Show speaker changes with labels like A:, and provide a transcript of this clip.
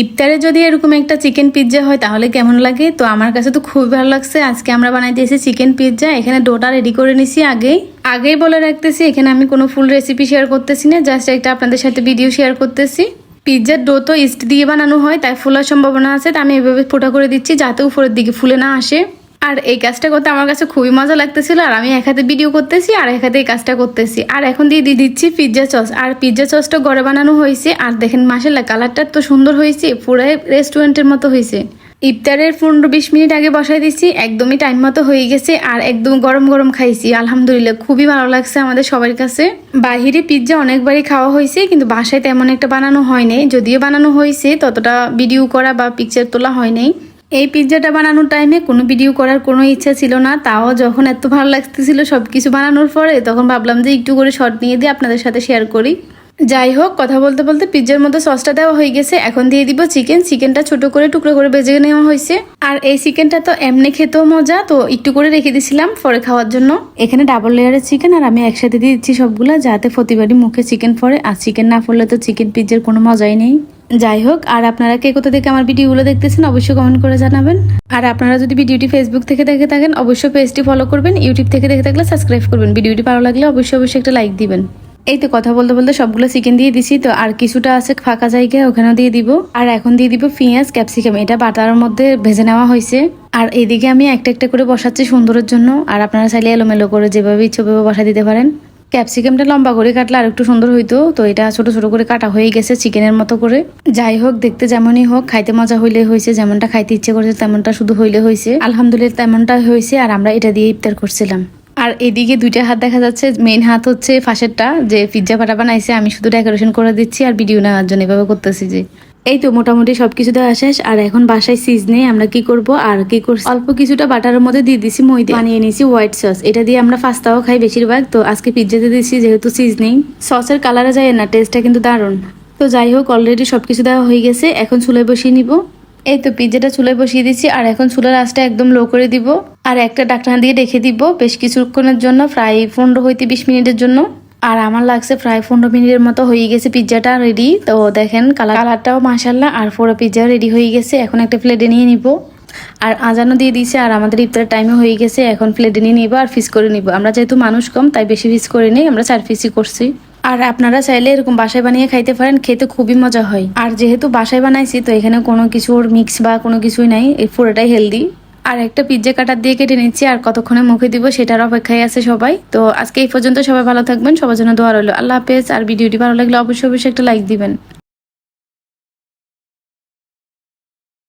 A: ইফতারে যদি এরকম একটা চিকেন পিৎজা হয়, তাহলে কেমন লাগে? তো আমার কাছে তো খুবই ভালো লাগছে। আজকে আমরা বানাই দিয়েছি চিকেন পিৎজা এখানে ডোটা রেডি করে নিছি আগেই। আগেই বলে রাখতেছি, এখানে আমি কোনো ফুল রেসিপি শেয়ার করতেছি না জাস্ট একটা আপনাদের সাথে ভিডিও শেয়ার করতেছি। পিৎজার ডো তো ইস্ট দিয়ে বানানো হয়, তাই ফোলার সম্ভাবনা আছে তাই আমি এভাবে ফোটা করে দিচ্ছি, যাতে উপরের দিকে ফুলে না আসে। আর এই কাজটা করতে আমার কাছে খুবই মজা লাগতেছিল, আর আমি এক হাতে ভিডিও করতেছি, আর এক হাতে এই কাজটা করতেছি। আর এখন দিয়ে দিয়ে দিচ্ছি পিৎজা সস আর পিৎজা সসটা ঘরে বানানো হয়েছে, আর দেখেন মাসাল্লাহ কালারটা তো সুন্দর হয়েছে, পুরাই রেস্টুরেন্টের মতো হয়েছে। ইফতারের পনেরো বিশ মিনিট আগে বসাই দিচ্ছি একদমই টাইম মতো হয়ে গেছে, আর একদম গরম গরম খাইছি, আলহামদুলিল্লাহ, খুবই ভালো লাগছে আমাদের সবার কাছে। বাহিরে পিৎজা অনেকবারই খাওয়া হয়েছে, কিন্তু বাসায় তেমন একটা বানানো হয়নি যদিও বানানো হয়েছে, ততটা ভিডিও করা বা পিকচার তোলা হয়নি এই পিৎজাটা বানানোর টাইমে কোনো ভিডিও করার কোনো ইচ্ছা ছিল না। তাও যখন এত ভালো লাগতেছিল সব কিছু বানানোর পরে, তখন ভাবলাম যে একটু করে শর্ট নিয়ে দিয়ে আপনাদের সাথে শেয়ার করি। যাই হোক, কথা বলতে বলতে পিৎজার মধ্যে সসটা দেওয়া হয়ে গেছে। এখন দিয়ে দিব চিকেন চিকেনটা ছোট করে টুকরো করে বেজে নেওয়া হয়েছে। আর এই চিকেনটা তো এমনি খেতেও মজা, তো একটু করে রেখে দিছিলাম পরে খাওয়ার জন্য। এখানে ডাবল লেয়ারের চিকেন আর আমি একসাথে দিয়ে দিচ্ছি সবগুলো, যাতে প্রতিবারই মুখে চিকেন পড়ে। আর চিকেন না পড়লে তো চিকেন পিৎজার কোনো মজাই নেই। যাই হোক, আর আপনারা কে কোথা থেকে আমার ভিডিওগুলো দেখতেছেন অবশ্যই কমেন্ট করে জানাবেন। আর আপনারা যদি ভিডিওটি ফেসবুক থেকে দেখে থাকেন, অবশ্যই পেজটি ফলো করবেন ইউটিউব থেকে দেখে থাকলে সাবস্ক্রাইব করবেন। ভিডিওটি ভালো লাগলে অবশ্যই অবশ্যই একটা লাইক দিবেন। এই তো কথা বলতে বলতে সবগুলো চিকেন দিয়ে দিছি, তো আর কিছুটা আছে ফাঁকা জায়গায়, ওখানেও দিয়ে দিব। আর এখন দিয়ে দিব পেঁয়াজ ক্যাপসিকাম এটা বাটার মধ্যে ভেজে নেওয়া হয়েছে। আর এদিকে আমি একটা একটা করে বসাচ্ছি সুন্দরের জন্য, আর আপনারা চাইলে এলোমেলো করে যেভাবে ইচ্ছে বসা দিতে পারেন। ক্যাপসিকামটা লম্বা করে কাটলে আর একটু সুন্দর হইতো। তো এটা ছোট ছোট করে কাটা হয়ে গেছে চিকেনের মতো করে। যাই হোক, দেখতে যেমনই হোক, খাইতে মজা হইলে হয়েছে যেমনটা খাইতে ইচ্ছে করেছে তেমনটা শুধু হইলে হয়েছে আলহামদুলিল্লাহ, তেমনটা হয়েছে আর আমরা এটা দিয়ে ইফতার করছিলাম। আর এদিকে দুইটা হাত দেখা যাচ্ছে মেইন হাত হচ্ছে ফাঁসেরটা, যে পিৎজা পাটা বানাইছে, আমি শুধু ডেকোরেশন করে দিচ্ছি আর ভিডিও নেওয়ার জন্য এভাবে করতেছি যে। এই তো মোটামুটি সবকিছু দেওয়া শেষ, আর এখন বাসায় সিজ নেই, আমরা কি করব, আর কি করছি? অল্প কিছুটা বাটারের মধ্যে দিয়ে দিছি ময়দা বানিয়ে নিয়েছি হোয়াইট সস এটা দিয়ে আমরা পাস্তাও খাই বেশিরভাগ, তো আজকে পিজ্জাতে দিয়েছি যেহেতু সিজ নেই। সসের কালারে যায় না টেস্টটা কিন্তু দারুণ। তো যাই হোক অলরেডি সবকিছু দেওয়া হয়ে গেছে, এখন চুলায় বসিয়ে নিব। এই তো পিজ্জাটা চুলায় বসিয়ে দিচ্ছি আর এখন চুলার আঁচটা একদম লো করে দিব। আর একটা ডাকনা দিয়ে রেখে দিব বেশ কিছুক্ষণের জন্য, প্রায় পনেরো হইতে বিশ মিনিটের জন্য। আর আমার লাগছে প্রায় পনেরো মিনিটের মতো হয়ে গেছে পিৎজাটা রেডি তো দেখেন কালার কালারটাও মাসাল্লাহ আর পুরো পিৎজা রেডি হয়ে গেছে। এখন একটা প্লেটে নিয়ে নিব। আর আজানও দিয়ে দিয়েছে, আর আমাদের ইফতারের টাইমে হয়ে গেছে। এখন প্লেটে নিয়ে নিবো আর ফিস করে নিব। আমরা যেহেতু মানুষ কম, তাই বেশি ফিস করে নিই, আমরা চার পিসই করছি। আর আপনারা চাইলে এরকম বাসায় বানিয়ে খাইতে পারেন, খেতে খুবই মজা হয়। আর যেহেতু বাসায় বানাইছি, তো এখানে কোনো কিছুর মিক্স বা কোনো কিছুই নাই, এই পুরোটাই হেলদি আর একটা পিজ্জা কাটার দিয়ে কেটে নিচ্ছি, আর কতক্ষণে মুখে দিব সেটার অপেক্ষায় আছে সবাই। তো আজকে এই পর্যন্ত সবাই ভালো থাকবেন, সবার জন্য দোয়া রইল। আল্লাহ হাফেজ, আর ভিডিওটি ভালো লাগলে অবশ্যই অবশ্যই একটা লাইক দিবেন।